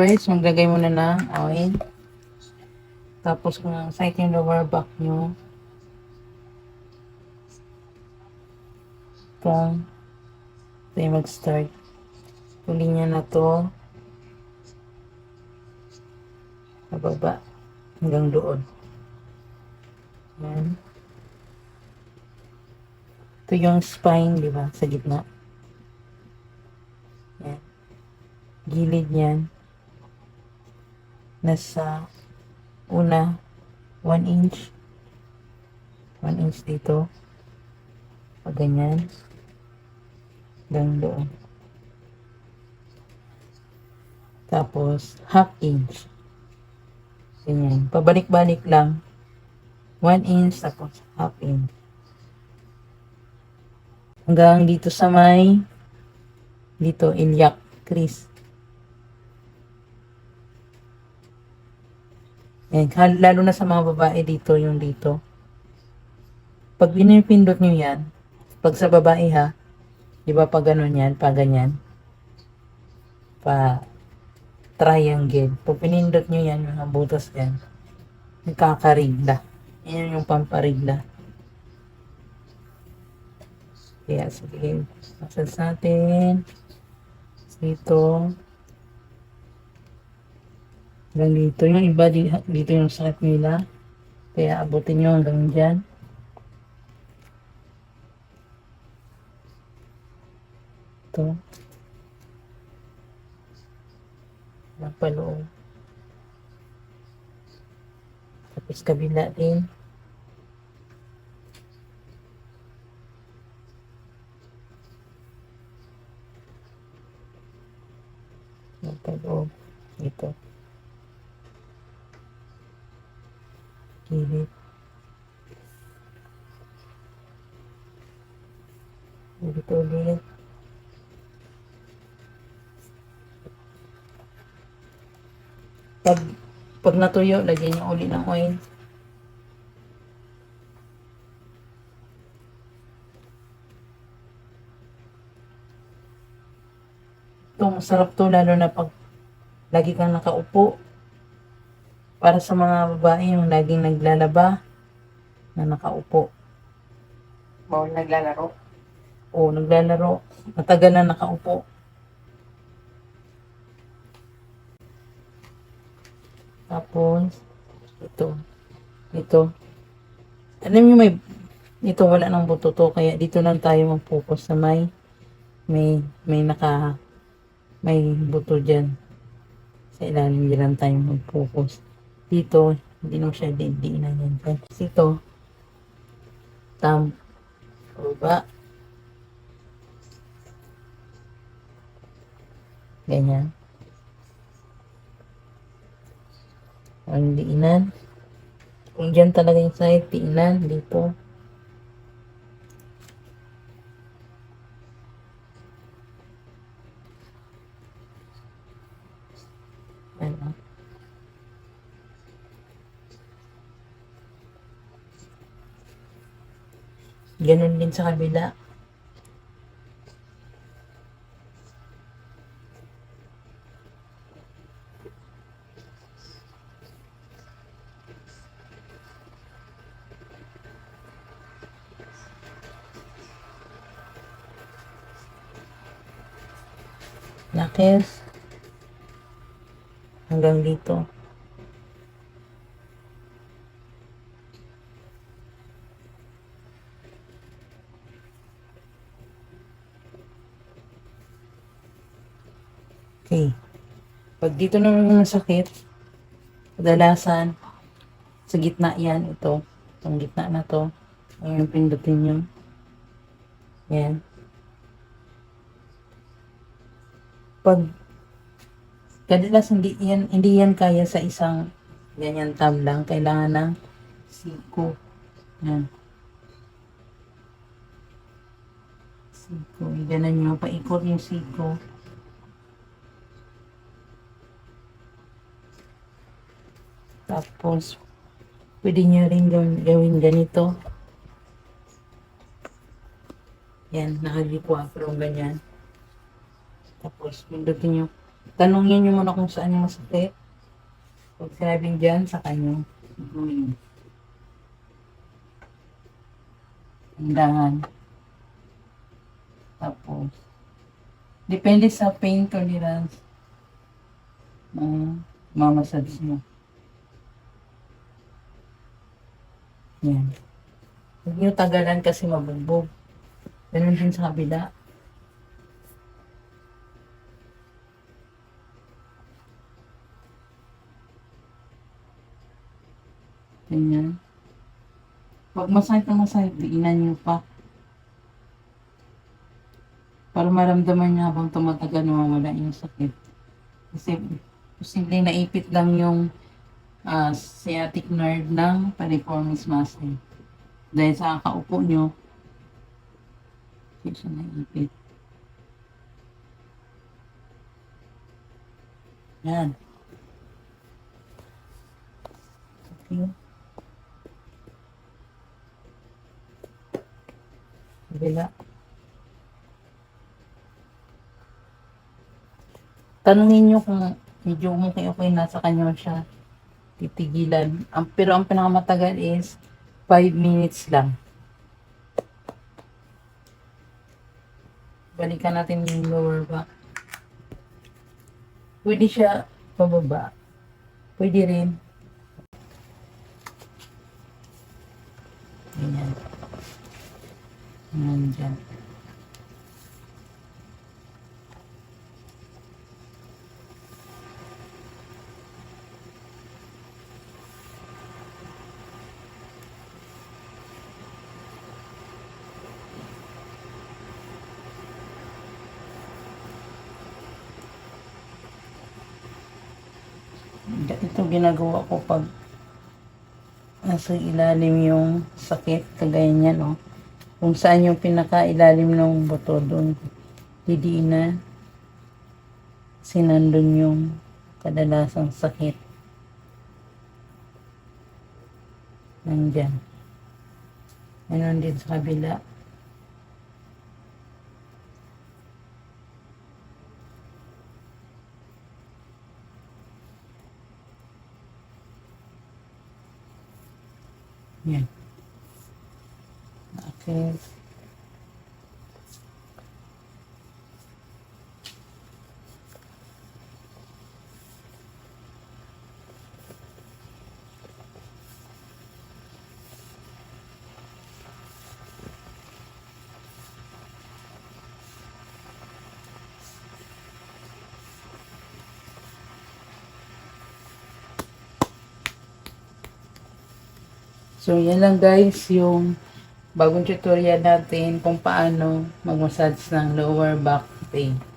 First, maglagay muna ng oil. Tapos kung ang site yung lower back nyo, ito, ito yung mag-start. Huli niya na to. Sa baba. Hanggang doon. Yan. Ito yung spine, di ba? Sa gitna. Yan. Gilid niyan. Nasa una, 1 inch. 1 inch dito. Pag ganyan. Hanggang doon. Tapos, half inch. Ganyan. Pabalik-balik lang. 1 inch, tapos half inch. Hanggang dito sa may dito, iliak, crease. Yan, hal- lalo na sa mga babae dito, yung dito. Pag pinipindot nyo yan, pag sa babae ha, di ba pag ganun yan, pag ganyan, pa triangle. Pag pinindot nyo yan, mga butas yan, nagkakarigla. Yan yung pamparigla. Kaya sige, massage natin. Dito. Hanggang dito. Yung iba, di- dito yung sakit nila. Kaya abutin nyo hanggang dyan. Ito. Napaloob. Tapos kabila din. Napaloob. Ito. Gilid. Dito ulit. Pag, pag natuyo, lagyan niyo uli ng oil. Ito, masarap to, lalo na pag lagi kang nakaupo. Para sa mga babae yung laging naglalaba na nakaupo. Bawal naglalaro. O naglalaro. Matagal na nakaupo. Tapos, ito. Ito. Alam niyo may, ito wala nang buto to, kaya dito lang tayo mag-focus sa may, may, may naka, may buto dyan. Sa ilalim dyan lang tayo mag-focus. Dito, hindi naman siya didiinan yan. Tapos ito, tam, baba, ganyan. Ang diinan. Kung dyan talaga yung side, diinan dito. Ganun din sa kabila. Lakis. Hanggang dito. Okay. Pag dito naman yung sakit, kadalasan, sa gitna yan, ito. Itong gitna na to. Ayan, pindutin nyo. Yan. Pag, kadalasan hindi yan, hindi yan kaya sa isang ganyan tab lang. Kailangan ng siko. Yan. Siko. Ganan nyo. Paikot yung siko. Tapos, pwede nyo rin gawin, ganito. Yan, nakagipwa pero ganyan. Tapos, pindutin nyo Tanungin niyo muna kung saan yung masakit. Pag sinabing dyan, sa kanya. Gawin. Tindahan. Tapos, depende sa pain tolerance ng mamasage mo. Yan. Huwag niyo tagalan kasi mabugbog. Ganun din sa kabila. Ganyan. Pag masakit na masakit, diinan niyo pa. Para maramdaman niya habang tumatagal nawawala yung sakit. Kasi posibleng naipit lang yung ah, sciatic nerve ng piriformis muscle. Dahil sa kakaupo nyo, hindi siya naipit. Yan. Okay. Kabila. Tanungin nyo kung medyo okay-okay na sa kanya siya titigilan. Ang, pero ang pinakamatagal is 5 minutes lang. Balikan natin yung lower back. Pwede siya pababa. Pwede rin. Ganyan. Ganyan dyan. Ito ginagawa ko pag nasa ilalim yung sakit, kagaya niya, no? Kung saan yung pinaka-ilalim ng buto doon, didiin na sinandun yung kadalasang sakit. Nandyan. Ganon din sa kabila. Yan. Okay. So, yan lang guys, yung bagong tutorial natin kung paano mag-massage ng lower back pain.